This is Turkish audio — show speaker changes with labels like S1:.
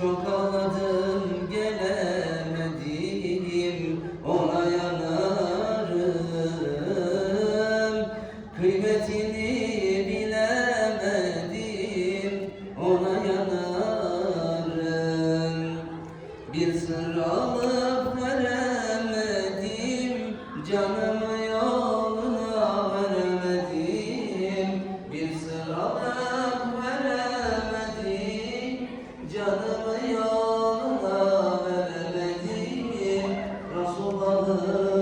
S1: Çok ağladım gelemedim ona yanarım. Kıymetini bilemedim ona yanarım. Bir sır alıp veremedim canım love.